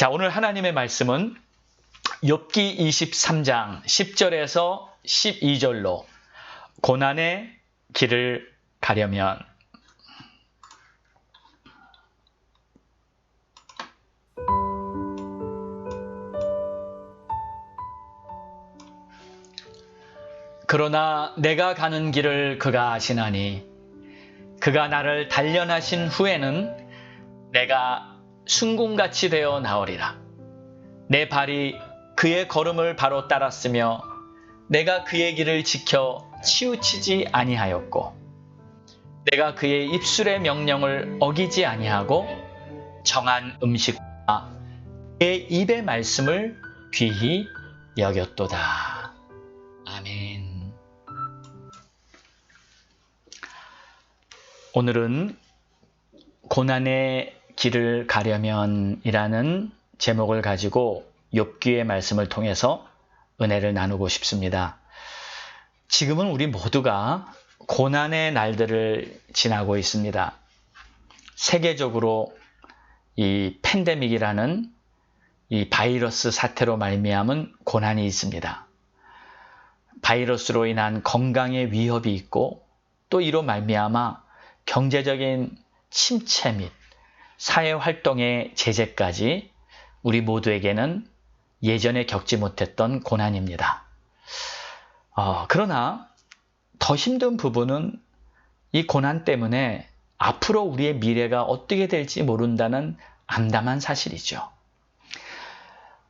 자, 오늘 하나님의 말씀은 욥기 23장 10절에서 12절로 고난의 길을 가려면. 그러나 내가 가는 길을 그가 아시나니 그가 나를 단련하신 후에는 내가 순궁같이 되어 나오리라. 내 발이 그의 걸음을 바로 따랐으며 내가 그의 길을 지켜 치우치지 아니하였고 내가 그의 입술의 명령을 어기지 아니하고 정한 음식과 그의 입의 말씀을 귀히 여겼도다. 아멘. 오늘은 고난의 길을 가려면이라는 제목을 가지고 욥기의 말씀을 통해서 은혜를 나누고 싶습니다. 지금은 우리 모두가 고난의 날들을 지나고 있습니다. 세계적으로 이 팬데믹이라는 이 바이러스 사태로 말미암은 고난이 있습니다. 바이러스로 인한 건강의 위협이 있고 또 이로 말미암아 경제적인 침체 및 사회 활동의 제재까지 우리 모두에게는 예전에 겪지 못했던 고난입니다. 어, 그러나 더 힘든 부분은 이 고난 때문에 앞으로 우리의 미래가 어떻게 될지 모른다는 암담한 사실이죠.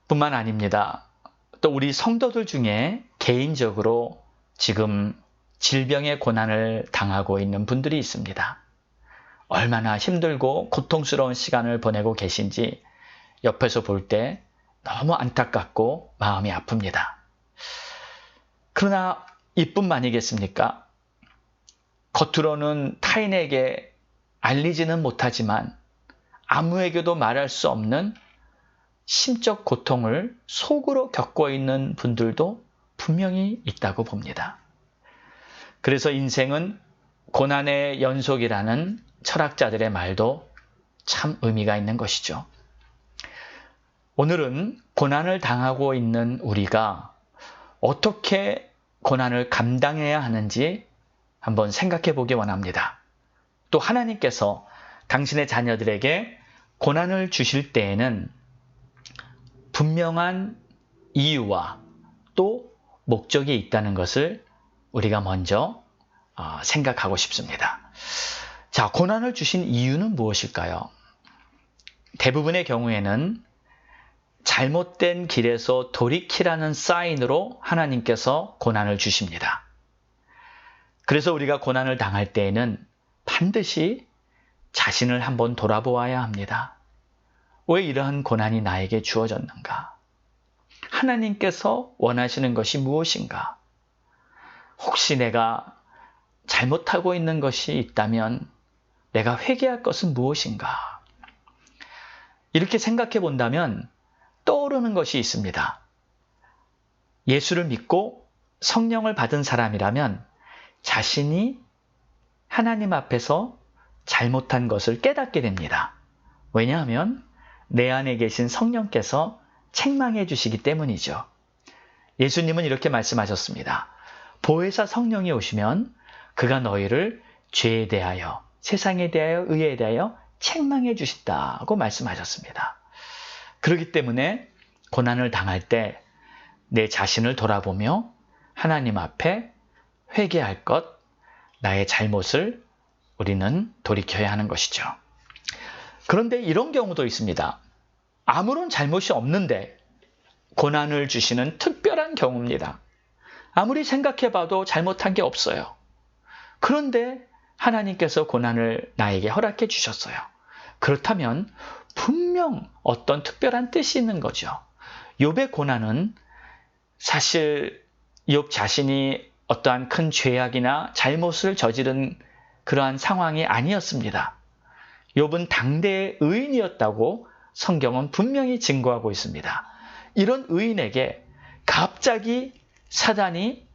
뿐만 아닙니다. 또 우리 성도들 중에 개인적으로 지금 질병의 고난을 당하고 있는 분들이 있습니다. 얼마나 힘들고 고통스러운 시간을 보내고 계신지 옆에서 볼 때 너무 안타깝고 마음이 아픕니다. 그러나 이뿐만이겠습니까? 겉으로는 타인에게 알리지는 못하지만 아무에게도 말할 수 없는 심적 고통을 속으로 겪고 있는 분들도 분명히 있다고 봅니다. 그래서 인생은 고난의 연속이라는 철학자들의 말도 참 의미가 있는 것이죠. 오늘은 고난을 당하고 있는 우리가 어떻게 고난을 감당해야 하는지 한번 생각해 보기 원합니다. 또 하나님께서 당신의 자녀들에게 고난을 주실 때에는 분명한 이유와 또 목적이 있다는 것을 우리가 먼저 어, 생각하고 싶습니다. 자, 고난을 주신 이유는 무엇일까요? 대부분의 경우에는 잘못된 길에서 돌이키라는 사인으로 하나님께서 고난을 주십니다. 그래서 우리가 고난을 당할 때에는 반드시 자신을 한번 돌아보아야 합니다. 왜 이러한 고난이 나에게 주어졌는가? 하나님께서 원하시는 것이 무엇인가? 혹시 내가 잘못하고 있는 것이 있다면 내가 회개할 것은 무엇인가? 이렇게 생각해 본다면 떠오르는 것이 있습니다. 예수를 믿고 성령을 받은 사람이라면 자신이 하나님 앞에서 잘못한 것을 깨닫게 됩니다. 왜냐하면 내 안에 계신 성령께서 책망해 주시기 때문이죠. 예수님은 이렇게 말씀하셨습니다. 보혜사 성령이 오시면 그가 너희를 죄에 대하여 세상에 대하여 의에 대하여 책망해 주신다고 말씀하셨습니다. 그렇기 때문에 고난을 당할 때 내 자신을 돌아보며 하나님 앞에 회개할 것, 나의 잘못을 우리는 돌이켜야 하는 것이죠. 그런데 이런 경우도 있습니다. 아무런 잘못이 없는데 고난을 주시는 특별한 경우입니다. 아무리 생각해 봐도 잘못한 게 없어요. 그런데 하나님께서 고난을 나에게 허락해 주셨어요. 그렇다면 분명 어떤 특별한 뜻이 있는 거죠. 욥의 고난은 사실 욥 자신이 어떠한 큰 죄악이나 잘못을 저지른 그러한 상황이 아니었습니다. 욥은 당대의 의인이었다고 성경은 분명히 증거하고 있습니다. 이런 의인에게 갑자기 사단이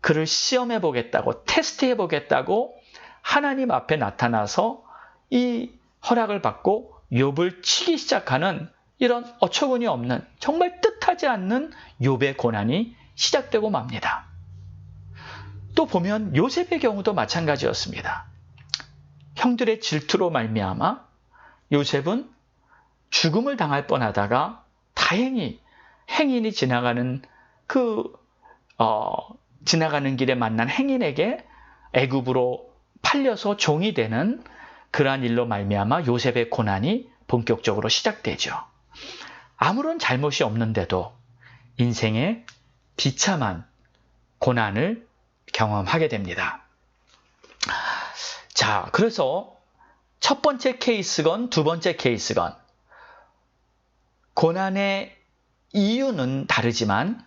그를 시험해 보겠다고 테스트해 보겠다고 하나님 앞에 나타나서 이 허락을 받고 욥을 치기 시작하는 이런 어처구니 없는 정말 뜻하지 않는 욥의 고난이 시작되고 맙니다. 또 보면 요셉의 경우도 마찬가지였습니다. 형들의 질투로 말미암아 요셉은 죽음을 당할 뻔하다가 다행히 행인이 지나가는 그 어, 지나가는 길에 만난 행인에게 애굽으로 팔려서 종이 되는 그러한 일로 말미암아 요셉의 고난이 본격적으로 시작되죠. 아무런 잘못이 없는데도 인생의 비참한 고난을 경험하게 됩니다. 자, 그래서 첫 번째 케이스건 두 번째 케이스건 고난의 이유는 다르지만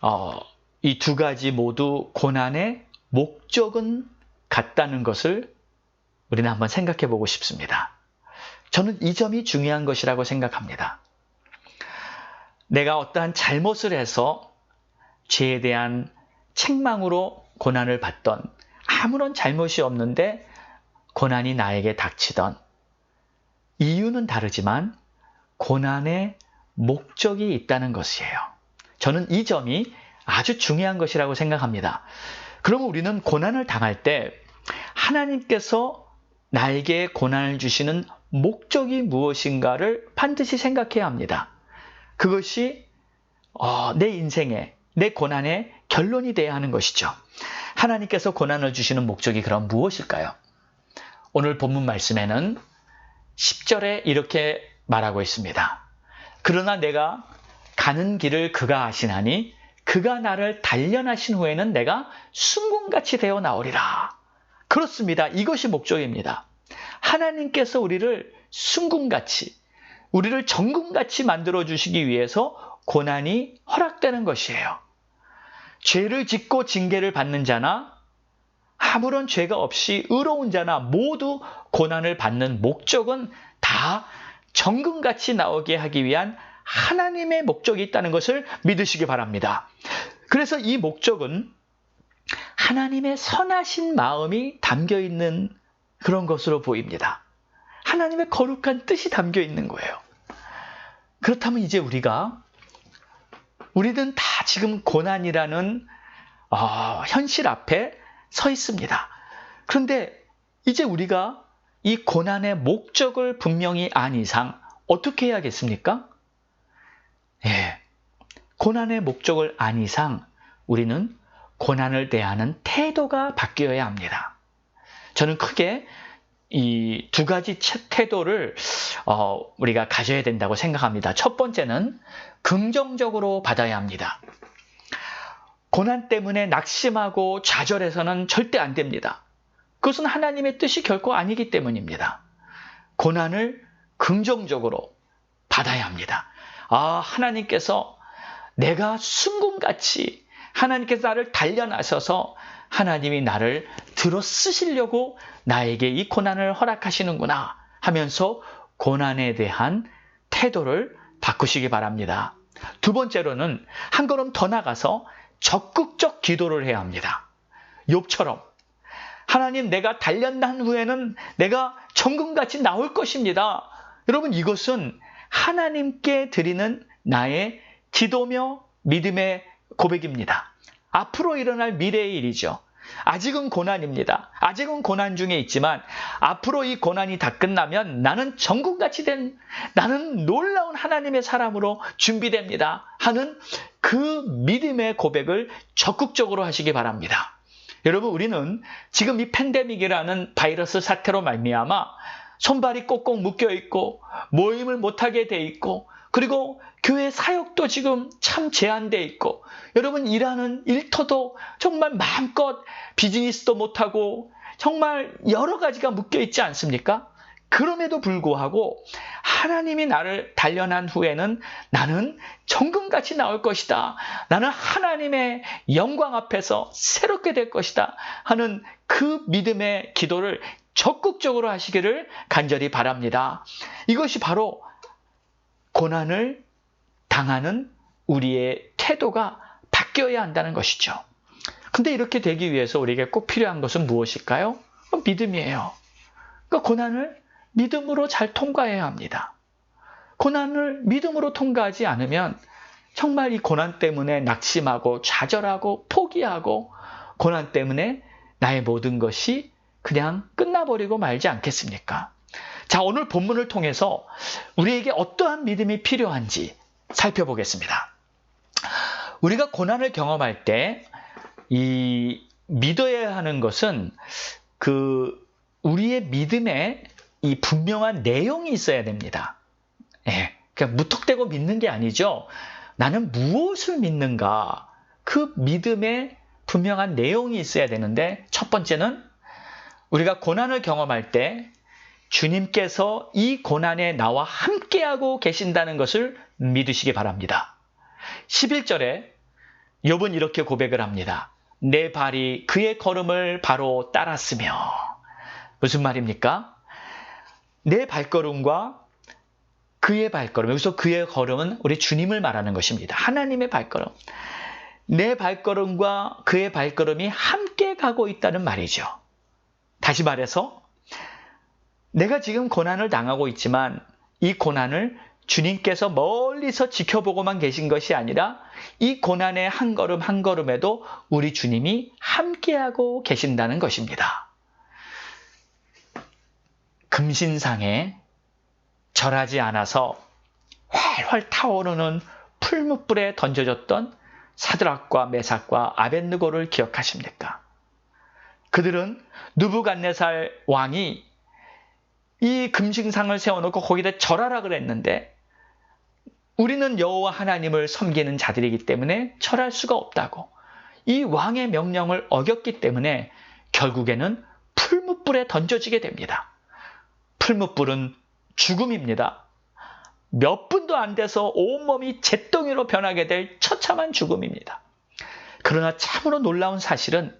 어, 이 두 가지 모두 고난의 목적은 같다는 것을 우리는 한번 생각해 보고 싶습니다. 저는 이 점이 중요한 것이라고 생각합니다. 내가 어떠한 잘못을 해서 죄에 대한 책망으로 고난을 받던 아무런 잘못이 없는데 고난이 나에게 닥치던 이유는 다르지만 고난의 목적이 있다는 것이에요. 저는 이 점이 아주 중요한 것이라고 생각합니다. 그러면 우리는 고난을 당할 때 하나님께서 나에게 고난을 주시는 목적이 무엇인가를 반드시 생각해야 합니다. 그것이 어, 내 인생의 내 고난의 결론이 돼야 하는 것이죠. 하나님께서 고난을 주시는 목적이 그럼 무엇일까요? 오늘 본문 말씀에는 10절에 이렇게 말하고 있습니다. 그러나 내가 가는 길을 그가 아시나니 그가 나를 단련하신 후에는 내가 순금같이 되어 나오리라. 그렇습니다. 이것이 목적입니다. 하나님께서 우리를 순금같이, 우리를 정금같이 만들어 주시기 위해서 고난이 허락되는 것이에요. 죄를 짓고 징계를 받는 자나 아무런 죄가 없이 의로운 자나 모두 고난을 받는 목적은 다 정금같이 나오게 하기 위한 하나님의 목적이 있다는 것을 믿으시기 바랍니다. 그래서 이 목적은 하나님의 선하신 마음이 담겨 있는 그런 것으로 보입니다. 하나님의 거룩한 뜻이 담겨 있는 거예요. 그렇다면 이제 우리가 우리는 다 지금 고난이라는 어, 현실 앞에 서 있습니다. 그런데 이제 우리가 이 고난의 목적을 분명히 안 이상 어떻게 해야겠습니까? 예. 고난의 목적을 안 이상 우리는 고난을 대하는 태도가 바뀌어야 합니다. 저는 크게 이 두 가지 태도를 어, 우리가 가져야 된다고 생각합니다. 첫 번째는 긍정적으로 받아야 합니다. 고난 때문에 낙심하고 좌절해서는 절대 안 됩니다. 그것은 하나님의 뜻이 결코 아니기 때문입니다. 고난을 긍정적으로 받아야 합니다. 아, 하나님께서 내가 순금같이 하나님께서 나를 단련하셔서 하나님이 나를 들어 쓰시려고 나에게 이 고난을 허락하시는구나 하면서 고난에 대한 태도를 바꾸시기 바랍니다. 두 번째로는 한 걸음 더 나가서 적극적 기도를 해야 합니다. 욥처럼 하나님 내가 단련난 후에는 내가 정금같이 나올 것입니다. 여러분 이것은 하나님께 드리는 나의 기도며 믿음의 고백입니다. 앞으로 일어날 미래의 일이죠. 아직은 고난입니다. 아직은 고난 중에 있지만 앞으로 이 고난이 다 끝나면 나는 정금같이 된 나는 놀라운 하나님의 사람으로 준비됩니다. 하는 그 믿음의 고백을 적극적으로 하시기 바랍니다. 여러분 우리는 지금 이 팬데믹이라는 바이러스 사태로 말미암아 손발이 꼭꼭 묶여 있고 모임을 못하게 돼 있고 그리고 교회 사역도 지금 참 제한돼 있고 여러분 일하는 일터도 정말 마음껏 비즈니스도 못하고 정말 여러 가지가 묶여 있지 않습니까? 그럼에도 불구하고 하나님이 나를 단련한 후에는 나는 정금같이 나올 것이다. 나는 하나님의 영광 앞에서 새롭게 될 것이다. 하는 그 믿음의 기도를 적극적으로 하시기를 간절히 바랍니다. 이것이 바로 고난을 당하는 우리의 태도가 바뀌어야 한다는 것이죠. 근데 이렇게 되기 위해서 우리에게 꼭 필요한 것은 무엇일까요? 믿음이에요. 그 고난을 믿음으로 잘 통과해야 합니다. 고난을 믿음으로 통과하지 않으면 정말 이 고난 때문에 낙심하고 좌절하고 포기하고 고난 때문에 나의 모든 것이 그냥 끝나버리고 말지 않겠습니까? 자, 오늘 본문을 통해서 우리에게 어떠한 믿음이 필요한지 살펴보겠습니다. 우리가 고난을 경험할 때 이 믿어야 하는 것은 그 우리의 믿음에 이 분명한 내용이 있어야 됩니다. 예. 그냥 무턱대고 믿는 게 아니죠. 나는 무엇을 믿는가? 그 믿음에 분명한 내용이 있어야 되는데 첫 번째는 우리가 고난을 경험할 때 주님께서 이 고난에 나와 함께하고 계신다는 것을 믿으시기 바랍니다. 11절에 욥은 이렇게 고백을 합니다. 내 발이 그의 걸음을 바로 따랐으며 무슨 말입니까? 내 발걸음과 그의 발걸음 여기서 그의 걸음은 우리 주님을 말하는 것입니다. 하나님의 발걸음 내 발걸음과 그의 발걸음이 함께 가고 있다는 말이죠. 다시 말해서 내가 지금 고난을 당하고 있지만 이 고난을 주님께서 멀리서 지켜보고만 계신 것이 아니라 이 고난의 한 걸음 한 걸음에도 우리 주님이 함께하고 계신다는 것입니다. 금신상에 절하지 않아서 활활 타오르는 풀무불에 던져졌던 사드락과 메삭과 아벤느고를 기억하십니까? 그들은 누부갓네살 왕이 이 금신상을 세워놓고 거기다 절하라 그랬는데 우리는 여호와 하나님을 섬기는 자들이기 때문에 절할 수가 없다고 이 왕의 명령을 어겼기 때문에 결국에는 풀무불에 던져지게 됩니다. 풀무불은 죽음입니다. 몇 분도 안 돼서 온몸이 잿덩이로 변하게 될 처참한 죽음입니다. 그러나 참으로 놀라운 사실은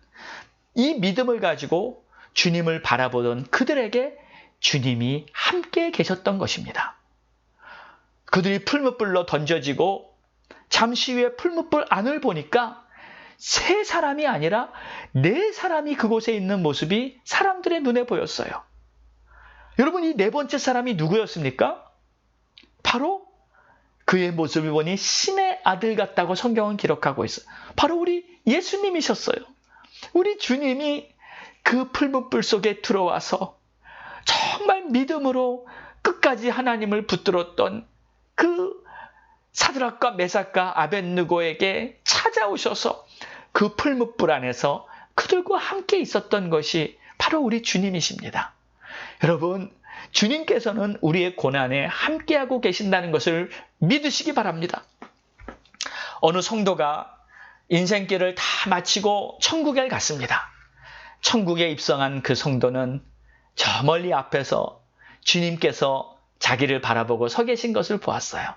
이 믿음을 가지고 주님을 바라보던 그들에게 주님이 함께 계셨던 것입니다. 그들이 풀무불로 던져지고 잠시 후에 풀무불 안을 보니까 세 사람이 아니라 네 사람이 그곳에 있는 모습이 사람들의 눈에 보였어요. 여러분, 이 네 번째 사람이 누구였습니까? 바로 그의 모습을 보니 신의 아들 같다고 성경은 기록하고 있어요. 바로 우리 예수님이셨어요. 우리 주님이 그 풀무불 속에 들어와서 정말 믿음으로 끝까지 하나님을 붙들었던 그 사드락과 메삭과 아벤느고에게 찾아오셔서 그 풀무불 안에서 그들과 함께 있었던 것이 바로 우리 주님이십니다. 여러분, 주님께서는 우리의 고난에 함께하고 계신다는 것을 믿으시기 바랍니다. 어느 성도가 인생길을 다 마치고 천국에 갔습니다. 천국에 입성한 그 성도는 저 멀리 앞에서 주님께서 자기를 바라보고 서 계신 것을 보았어요.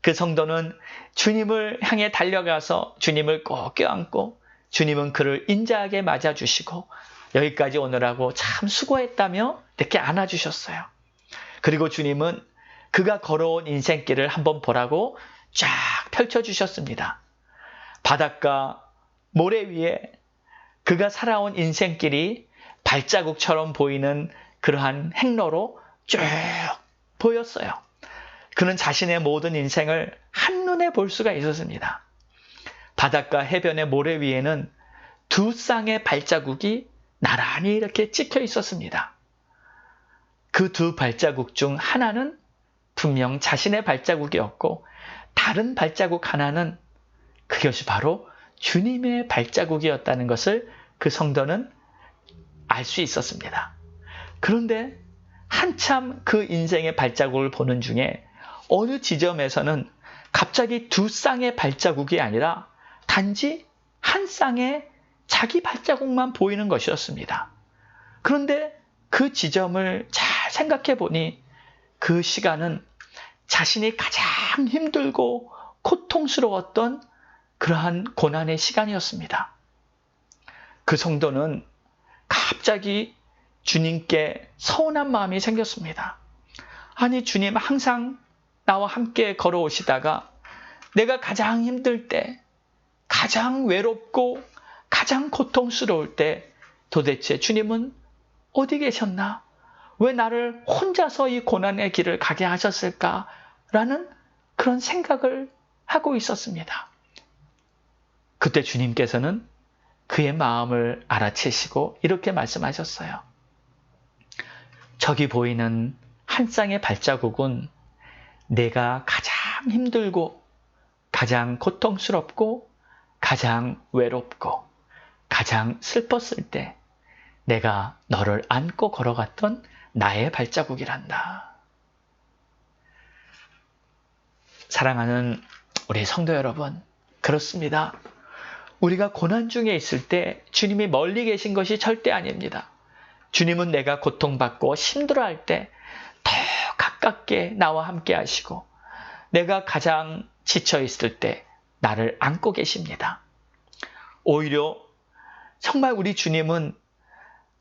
그 성도는 주님을 향해 달려가서 주님을 꼭 껴안고 주님은 그를 인자하게 맞아주시고 여기까지 오느라고 참 수고했다며 이렇게 안아주셨어요. 그리고 주님은 그가 걸어온 인생길을 한번 보라고 쫙 펼쳐주셨습니다. 바닷가 모래 위에 그가 살아온 인생길이 발자국처럼 보이는 그러한 행로로 쭉 보였어요. 그는 자신의 모든 인생을 한눈에 볼 수가 있었습니다. 바닷가 해변의 모래 위에는 두 쌍의 발자국이 나란히 이렇게 찍혀 있었습니다. 그 두 발자국 중 하나는 분명 자신의 발자국이었고 다른 발자국 하나는 그것이 바로 주님의 발자국이었다는 것을 그 성도는 알 수 있었습니다. 그런데 한참 그 인생의 발자국을 보는 중에 어느 지점에서는 갑자기 두 쌍의 발자국이 아니라 단지 한 쌍의 자기 발자국만 보이는 것이었습니다. 그런데 그 지점을 잘 생각해 보니 그 시간은 자신이 가장 힘들고 고통스러웠던 그러한 고난의 시간이었습니다. 그 성도는 갑자기 주님께 서운한 마음이 생겼습니다. 아니, 주님 항상 나와 함께 걸어오시다가 내가 가장 힘들 때, 가장 외롭고 가장 고통스러울 때 도대체 주님은 어디 계셨나? 왜 나를 혼자서 이 고난의 길을 가게 하셨을까? 라는 그런 생각을 하고 있었습니다. 그때 주님께서는 그의 마음을 알아채시고 이렇게 말씀하셨어요. 저기 보이는 한 쌍의 발자국은 내가 가장 힘들고 가장 고통스럽고 가장 외롭고 가장 슬펐을 때 내가 너를 안고 걸어갔던 나의 발자국이란다. 사랑하는 우리 성도 여러분, 그렇습니다. 우리가 고난 중에 있을 때 주님이 멀리 계신 것이 절대 아닙니다. 주님은 내가 고통받고 힘들어할 때 더 가깝게 나와 함께 하시고 내가 가장 지쳐 있을 때 나를 안고 계십니다. 오히려 정말 우리 주님은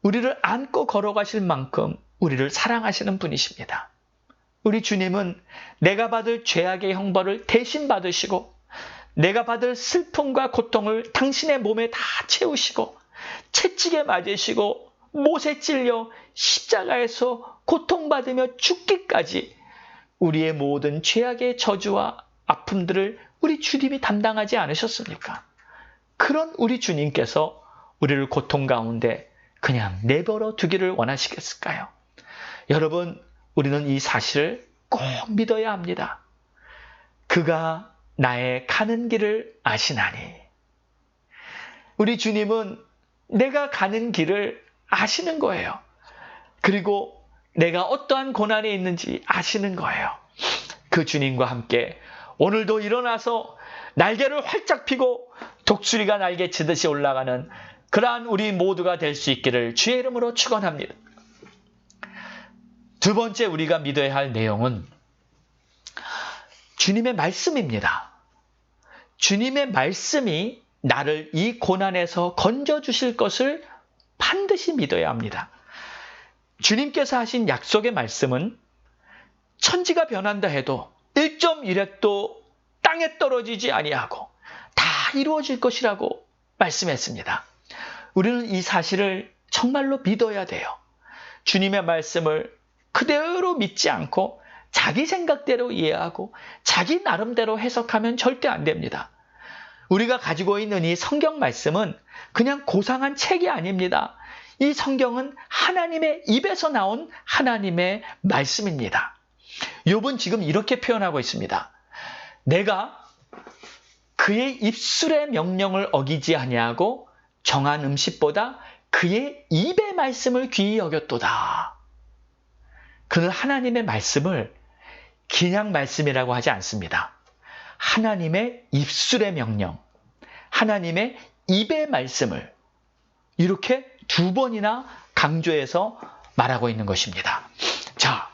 우리를 안고 걸어가실 만큼 우리를 사랑하시는 분이십니다. 우리 주님은 내가 받을 죄악의 형벌을 대신 받으시고 내가 받을 슬픔과 고통을 당신의 몸에 다 채우시고 채찍에 맞으시고 못에 찔려 십자가에서 고통받으며 죽기까지 우리의 모든 죄악의 저주와 아픔들을 우리 주님이 담당하지 않으셨습니까? 그런 우리 주님께서 우리를 고통 가운데 그냥 내버려 두기를 원하시겠을까요? 여러분, 우리는 이 사실을 꼭 믿어야 합니다. 그가 나의 가는 길을 아시나니. 우리 주님은 내가 가는 길을 아시는 거예요. 그리고 내가 어떠한 고난이 있는지 아시는 거예요. 그 주님과 함께 오늘도 일어나서 날개를 활짝 피고 독수리가 날개 치듯이 올라가는 그러한 우리 모두가 될 수 있기를 주의 이름으로 축원합니다. 두 번째 우리가 믿어야 할 내용은 주님의 말씀입니다. 주님의 말씀이 나를 이 고난에서 건져 주실 것을 반드시 믿어야 합니다. 주님께서 하신 약속의 말씀은 천지가 변한다 해도 1.1핵도 땅에 떨어지지 아니하고 다 이루어질 것이라고 말씀했습니다. 우리는 이 사실을 정말로 믿어야 돼요. 주님의 말씀을 그대로 믿지 않고 자기 생각대로 이해하고 자기 나름대로 해석하면 절대 안 됩니다. 우리가 가지고 있는 이 성경 말씀은 그냥 고상한 책이 아닙니다. 이 성경은 하나님의 입에서 나온 하나님의 말씀입니다. 욥은 지금 이렇게 표현하고 있습니다. 내가 그의 입술의 명령을 어기지 아니하고 정한 음식보다 그의 입의 말씀을 귀히 여겼도다. 그는 하나님의 말씀을 그냥 말씀이라고 하지 않습니다. 하나님의 입술의 명령, 하나님의 입의 말씀을 이렇게 두 번이나 강조해서 말하고 있는 것입니다. 자,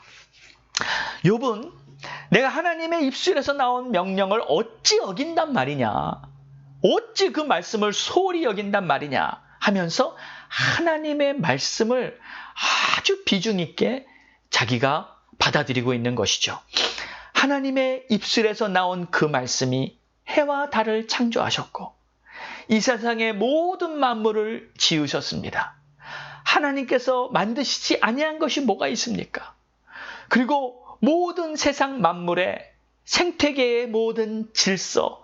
욥은 내가 하나님의 입술에서 나온 명령을 어찌 어긴단 말이냐? 어찌 그 말씀을 소홀히 여긴단 말이냐? 하면서 하나님의 말씀을 아주 비중 있게 자기가 받아들이고 있는 것이죠. 하나님의 입술에서 나온 그 말씀이 해와 달을 창조하셨고 이 세상의 모든 만물을 지으셨습니다. 하나님께서 만드시지 아니한 것이 뭐가 있습니까? 그리고 모든 세상 만물의 생태계의 모든 질서,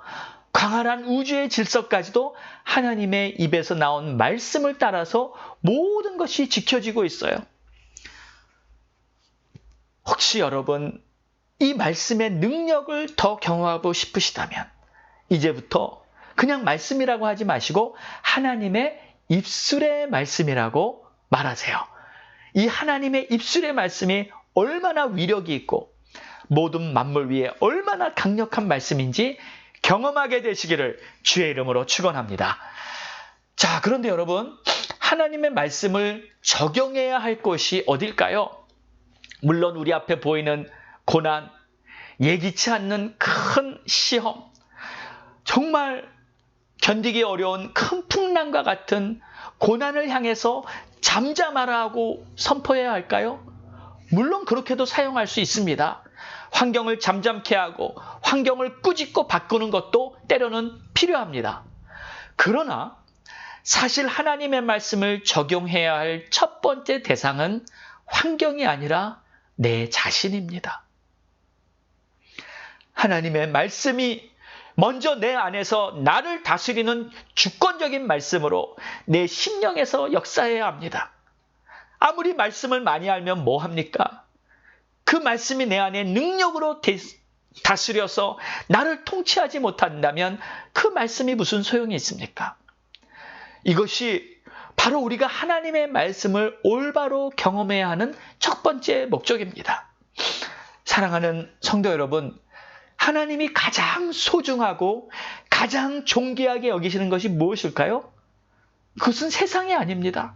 광활한 우주의 질서까지도 하나님의 입에서 나온 말씀을 따라서 모든 것이 지켜지고 있어요. 혹시 여러분 이 말씀의 능력을 더 경험하고 싶으시다면 이제부터 그냥 말씀이라고 하지 마시고 하나님의 입술의 말씀이라고 말하세요. 이 하나님의 입술의 말씀이 얼마나 위력이 있고 모든 만물 위에 얼마나 강력한 말씀인지 경험하게 되시기를 주의 이름으로 축원합니다. 자, 그런데 여러분, 하나님의 말씀을 적용해야 할 곳이 어딜까요? 물론 우리 앞에 보이는 고난, 예기치 않는 큰 시험, 정말 견디기 어려운 큰 풍랑과 같은 고난을 향해서 잠잠하라 하고 선포해야 할까요? 물론 그렇게도 사용할 수 있습니다. 환경을 잠잠케 하고 환경을 꾸짖고 바꾸는 것도 때로는 필요합니다. 그러나 사실 하나님의 말씀을 적용해야 할 첫 번째 대상은 환경이 아니라 내 자신입니다. 하나님의 말씀이 먼저 내 안에서 나를 다스리는 주권적인 말씀으로 내 심령에서 역사해야 합니다. 아무리 말씀을 많이 알면 뭐 합니까? 그 말씀이 내 안에 능력으로 다스려서 나를 통치하지 못한다면 그 말씀이 무슨 소용이 있습니까? 이것이 바로 우리가 하나님의 말씀을 올바로 경험해야 하는 첫 번째 목적입니다. 사랑하는 성도 여러분, 하나님이 가장 소중하고 가장 존귀하게 여기시는 것이 무엇일까요? 그것은 세상이 아닙니다.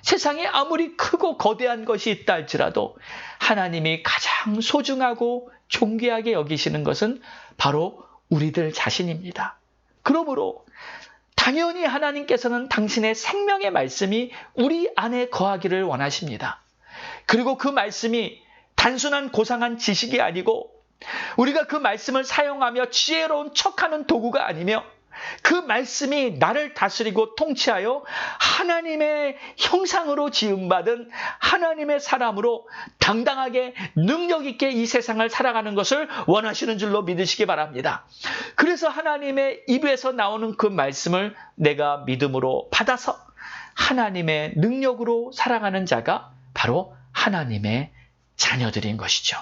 세상에 아무리 크고 거대한 것이 있다 할지라도 하나님이 가장 소중하고 존귀하게 여기시는 것은 바로 우리들 자신입니다. 그러므로 당연히 하나님께서는 당신의 생명의 말씀이 우리 안에 거하기를 원하십니다. 그리고 그 말씀이 단순한 고상한 지식이 아니고 우리가 그 말씀을 사용하며 지혜로운 척하는 도구가 아니며 그 말씀이 나를 다스리고 통치하여 하나님의 형상으로 지음받은 하나님의 사람으로 당당하게 능력 있게 이 세상을 살아가는 것을 원하시는 줄로 믿으시기 바랍니다. 그래서 하나님의 입에서 나오는 그 말씀을 내가 믿음으로 받아서 하나님의 능력으로 살아가는 자가 바로 하나님의 자녀들인 것이죠.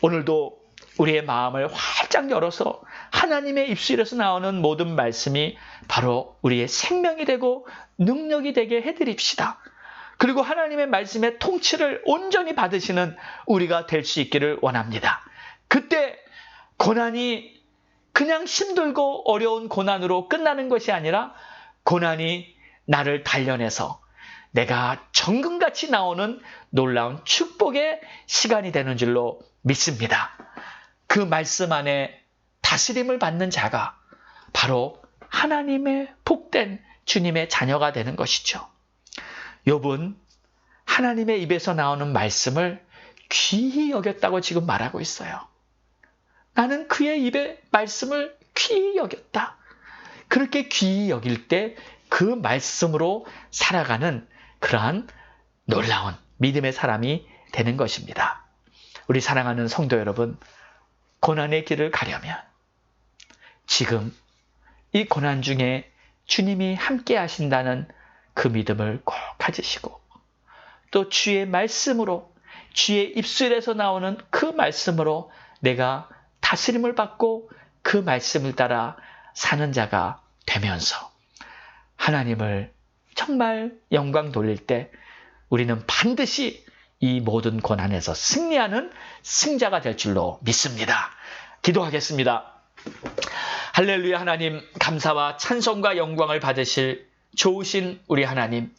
오늘도 우리의 마음을 활짝 열어서 하나님의 입술에서 나오는 모든 말씀이 바로 우리의 생명이 되고 능력이 되게 해드립시다. 그리고 하나님의 말씀의 통치를 온전히 받으시는 우리가 될 수 있기를 원합니다. 그때 고난이 그냥 힘들고 어려운 고난으로 끝나는 것이 아니라 고난이 나를 단련해서 내가 정금같이 나오는 놀라운 축복의 시간이 되는 줄로 믿습니다. 그 말씀 안에 다스림을 받는 자가 바로 하나님의 복된 주님의 자녀가 되는 것이죠. 욥은 하나님의 입에서 나오는 말씀을 귀히 여겼다고 지금 말하고 있어요. 나는 그의 입의 말씀을 귀히 여겼다. 그렇게 귀히 여길 때 그 말씀으로 살아가는 그러한 놀라운 믿음의 사람이 되는 것입니다. 우리 사랑하는 성도 여러분, 고난의 길을 가려면 지금 이 고난 중에 주님이 함께 하신다는 그 믿음을 꼭 가지시고 또 주의 말씀으로 주의 입술에서 나오는 그 말씀으로 내가 다스림을 받고 그 말씀을 따라 사는 자가 되면서 하나님을 정말 영광 돌릴 때 우리는 반드시 이 모든 고난에서 승리하는 승자가 될 줄로 믿습니다. 기도하겠습니다. 할렐루야 하나님 감사와 찬송과 영광을 받으실 좋으신 우리 하나님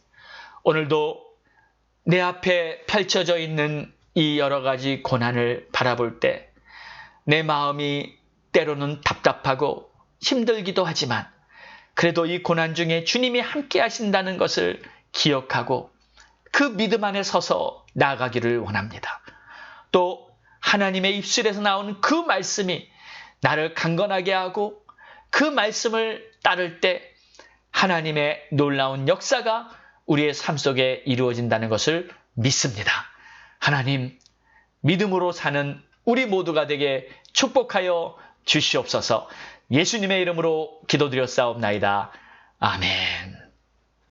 오늘도 내 앞에 펼쳐져 있는 이 여러 가지 고난을 바라볼 때 내 마음이 때로는 답답하고 힘들기도 하지만 그래도 이 고난 중에 주님이 함께 하신다는 것을 기억하고 그 믿음 안에 서서 나아가기를 원합니다. 또 하나님의 입술에서 나오는 그 말씀이 나를 강건하게 하고 그 말씀을 따를 때 하나님의 놀라운 역사가 우리의 삶 속에 이루어진다는 것을 믿습니다. 하나님, 믿음으로 사는 우리 모두가 되게 축복하여 주시옵소서 예수님의 이름으로 기도드렸사옵나이다. 아멘.